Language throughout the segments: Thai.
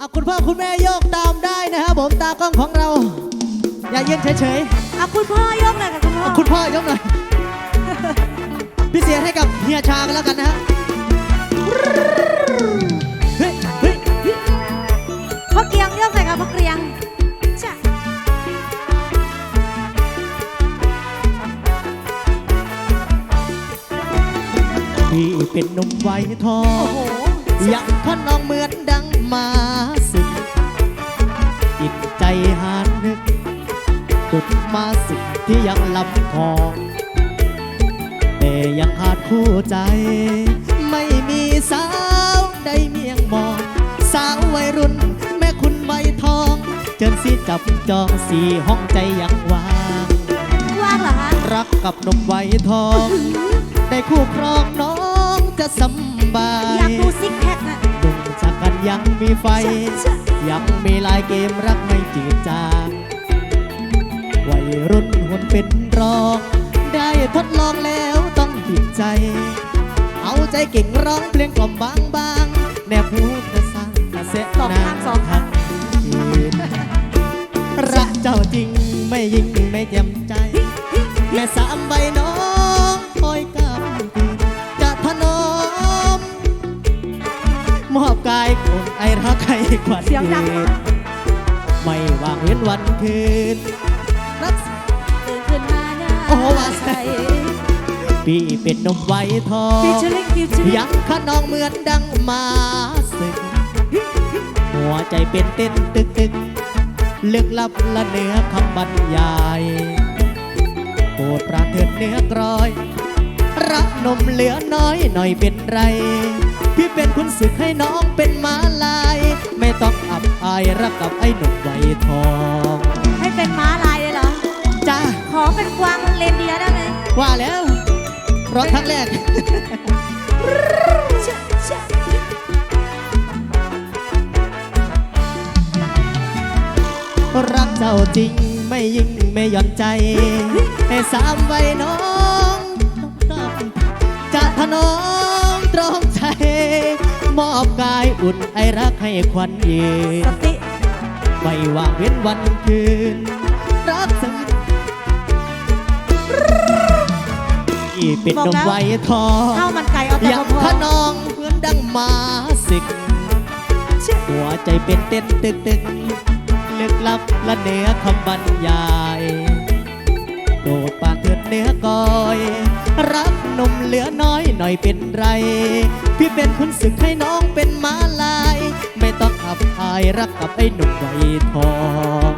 อะคุณพ่อคุณแม่โยกตามได้นะครับผมตากล้องของเรา อย่ายืนเฉยอะคุณพ่อยกเลยค่ะคุณพ่อ ๆ คุณพ่อยกหน่อยพี่เสียให้กับเฮียชากันแล้วกันนะฮะเฮ้ยเฮ้ยพ่อเกียงยกเลยค่ะพ่อเกียงจ้ะพี่เป็นหนุ่มไวยทอโอ้ง โห ยังขนองเหมือนดังมาสึกจิตใจหานึกจุดมาสิ่งที่ยังลำทองแต่ยังขาดคู่ใจ ไม่มีสาวใดเมียงมอง สาววัยรุ่น แม่คุณใบทอง เจิญสีจับจองสีห้องใจยังว่างว่างเหรอคะรักกับหนุ่มไวยทอง ได้คู่ครองน้องจะสำบาอยากยดูซิกแพ ยังมีไฟ ยังมีลายเกมรักไม่จืดจางวัยรุ่นหุ่นเป็นรอง ได้ทดลองแล้วต้องผิดใจ เอาใจเก่งร้องเพลงกล่อมบางบางๆแนบหูกระซังกระเสะสองข้างสองข้างรักเจ้าจริงไม่ยิ่งไม่เจ็มใจ แม่สามใบน้อง กายคนไอรักใครกว่าเสียงดังอื่นไม่ว่างเว้นวันคืน รักตื่นขึ้นมาหน้าโอ้โหว่าใสพี่เป็นนมไว้ทอฟิวงเจอริ่งฟิวเจอริ่งยังขนองเหมือนดังมาสึก หัวใจเป็นเต้นตึกตึกลึกลับละเนื้อคำบรรยายโปรดประเถิดเนื้อกรอย รักนมเหลือน้อยหน่อยเป็นไร พี่เป็นคุณศึกให้น้องเป็นม้าลาย ไม่ต้องอับอายรักกับไอ้หนุ่มไวยทอง ให้เป็นม้าลายเลยเหรอ จ้า ขอเป็นกวางเลนเดียร์ได้ไหมว่าแล้วร้องครั้งแรกจ้ะจ้ะรักเจ้าจริงไม่ยิ่งไม่หย่อนใจ ให้สามไว้น้องต้องจะถนอมตรอ มใจมอบกายอุ่นไอรักให้ควันยืนสติไม่ว่างเว้นวันคืน รักสังอีเป็นนมไว้ทองข้าวมันไก่เอาแต่อยากพอขนองเหมือนดังมาสิกๆจ้ะหัวใจเป็นเต้นตึกตึกลึกลับละเนื้อคำบรรยายโปรดปาน เนื้อกอย รักหนุ่มเหลือน้อยหน่อยเป็นไร พี่เป็นคุณศึกให้น้องเป็นม้าลาย ไม่ต้องอับอายรักกับไอ้หนุ่มไวยทอง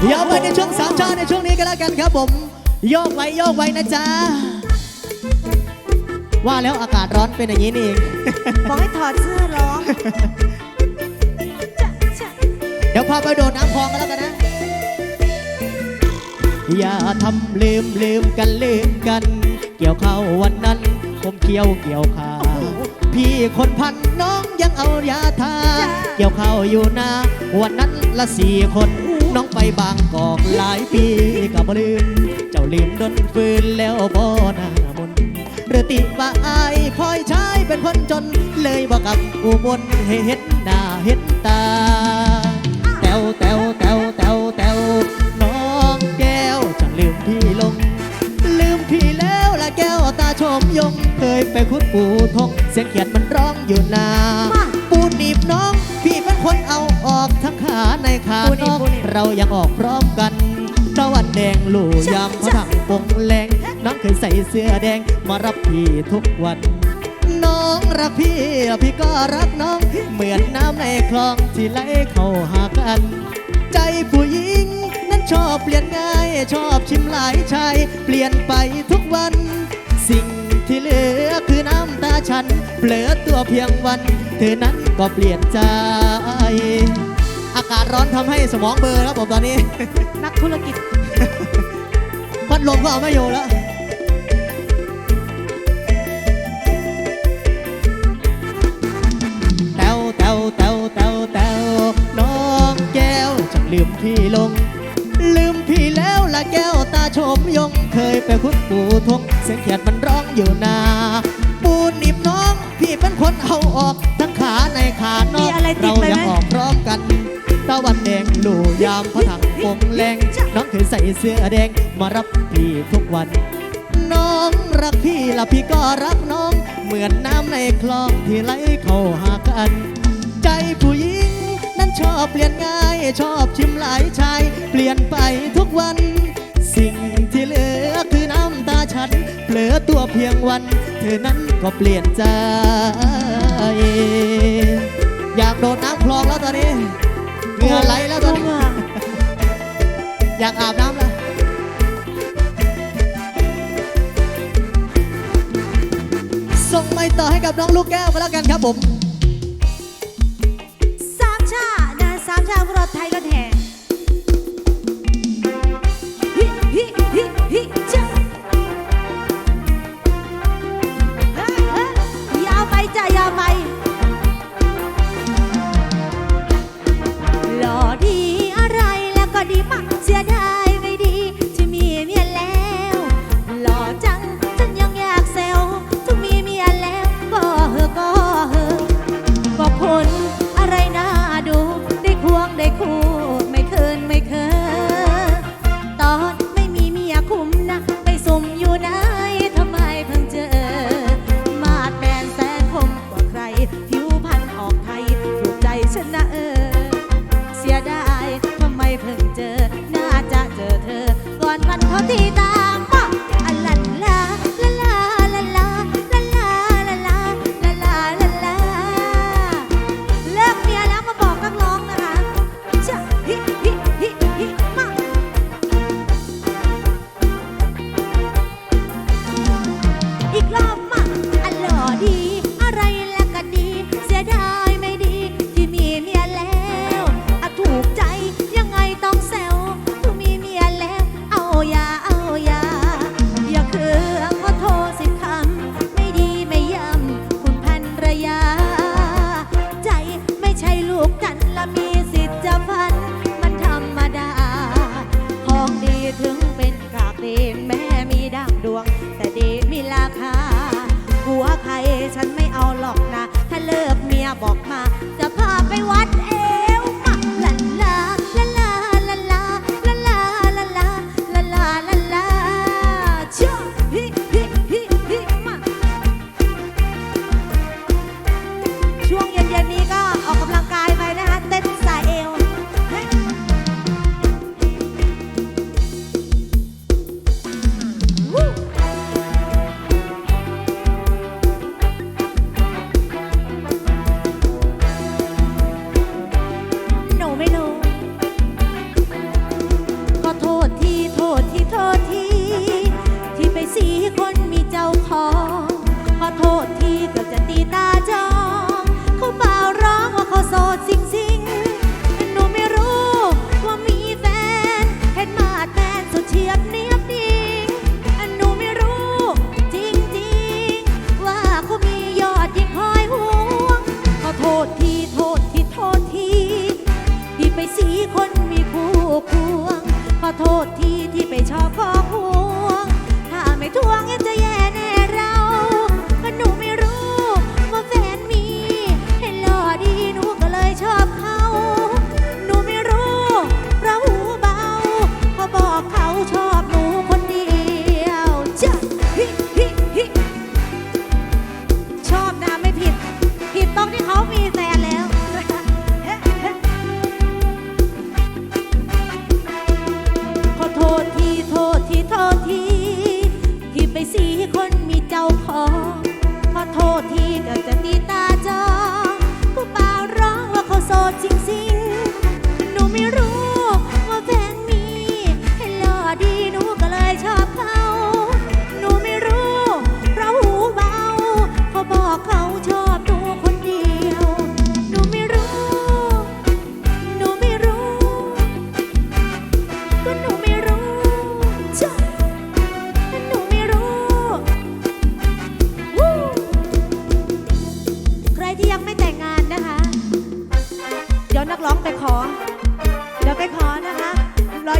เดี๋ยวไปในช่วงสามชาในช่วงนี้กันแล้วกันครับผมโยกไว้โยกไว้นะจ๊ะ ว่าแล้วอากาศร้อนเป็นอย่างนี้นี่เอง บอกให้ถอดเสื้อร้อง เดี๋ยวพาไปโดดน้ำคลองกันแล้วกันนะ อย่าทำลืมลืมกันลืมกัน เกี่ยวข้าววันนั้น ผมเกี่ยวเกี่ยวขาพี่คนพันน้องยังเอายาทา เกี่ยวข้าวอยู่นาวันนั้นละสี่คนน้องไปบางกอกหลายปีกับลืม เจ้าลืมดนฟืนแล้วบ่หน้ามนหรือติว่าอายคอยใช้เป็นคนจน เลยบอกกับอุบลให้เห็นหน้าเห็นตา เสียงเขียดมันร้องอยู่นามาปูหนีบน้อง พี่เป็นคนเอาออกทั้งขาในขาปูหนีบน้องปูหนีบเรายังออกพร้อมกันตะวันแดงลู่ยามเขาถังปงแรงน้องเคยใส่เสื้อแดงมารับพี่ทุกวัน น้องรักพี่พี่ก็รักน้อง เหมือนน้ำในคลองที่ไหลเข้าหากัน ใจผู้หญิงนั้นชอบเปลี่ยนง่าย ชอบชิมหลายชายเปลี่ยนไปทุกวัน สิ่ง ที่เหลือคือน้ำตาฉันเปลือตัวเพียงวัน เธอนั้นก็เปลี่ยนใจ อากาศร้อนทำให้สมองเบลอครับผมตอนนี้ นักธุรกิจพัดลมก็เอาไม่อยู่แล้วแตวแตวแตวแตวแตวน้องแก้วฉันลืมพี่ลง ลืมพี่แล้วละแก้วตาชมยงเคยไปคุณปู่ทงเสียงเขียดมัน อยู่นาปูนหนีบน้องพี่เป็นคนเอาออกทั้งขาในขานอกเรายังออกพร้อมกันตะวันแดงลู่ยามพระถังปงแรงน้องเคยใส่เสื้อแดงมารับพี่ทุกวัน น้องรักพี่ละพี่ก็รักน้อง เหมือนน้ำในคลองที่ไหลเข้าหากัน ใจผู้หญิงนั้นชอบเปลี่ยนง่ายชอบชิมหลายชาย เปลี่ยนไปทุกวัน สิ่งที่เหลือคือ ฉันเผลอตัวเพียงวัน เธอนั้นก็เปลี่ยนใจ อยากโดดน้ำคลองแล้วตอนนี้เหงื่อไหลแล้วตอนนี้ อยากอาบน้ำแล้วส่งไม้ต่อให้กับน้องลูกแก้วมาแล้วกันครับผม สีคนมีคู่ควง ขอโทษที่ที่ไปชอบขอควง ถ้าไม่ทวง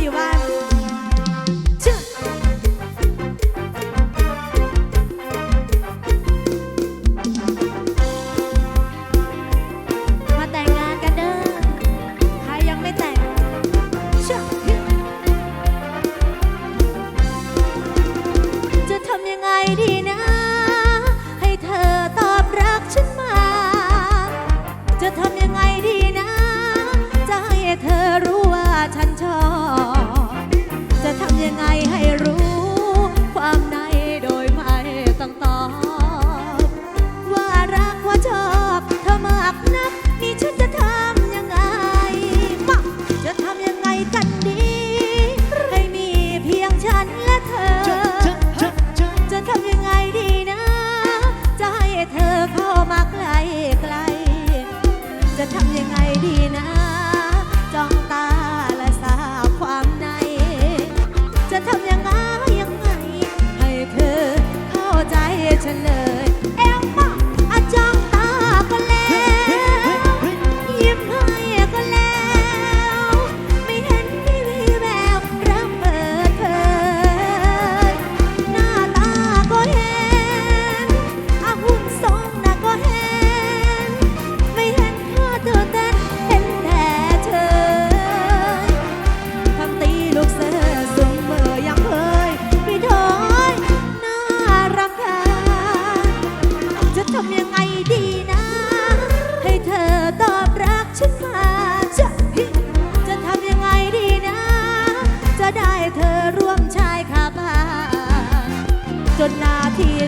有吗？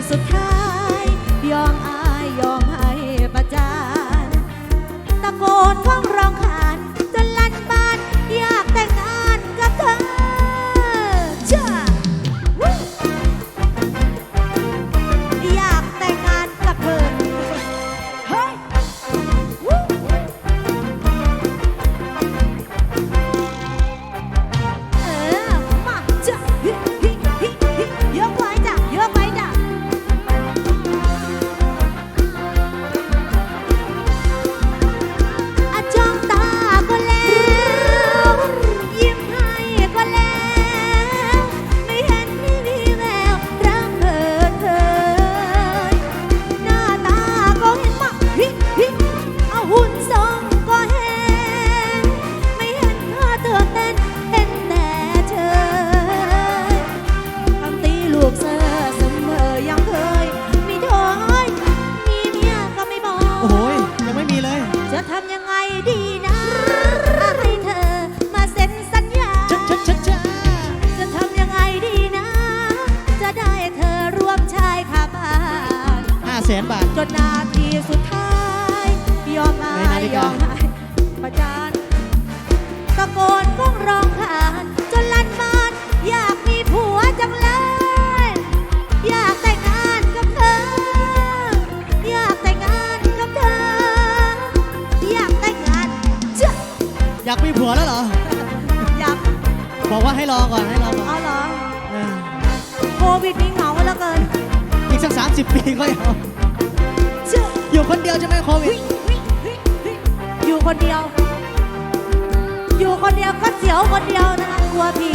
สุดท้ายยอม แสนบาท จนนาทีสุดท้ายยอมอายยอมอายประจานตะโกนก้องร้องขานจนลันมานอยากมีผัวจังเลย อยากแต่งงานกับเธอ อยากแต่งงานกับเธอ อยากแต่งงานเชื่ออยากมีผัวแล้วเหรอ อยากบอกว่าให้รอก่อนให้รอก่อนเอาเหรอโควิดนี้เหงาเหลือเกินอีกสักสามสิบปีก็ยัง อยู่คนเดียวใช่ไหมโควิด อยู่คนเดียว อยู่คนเดียวก็เสียวคนเดียวนะคะกลัวผี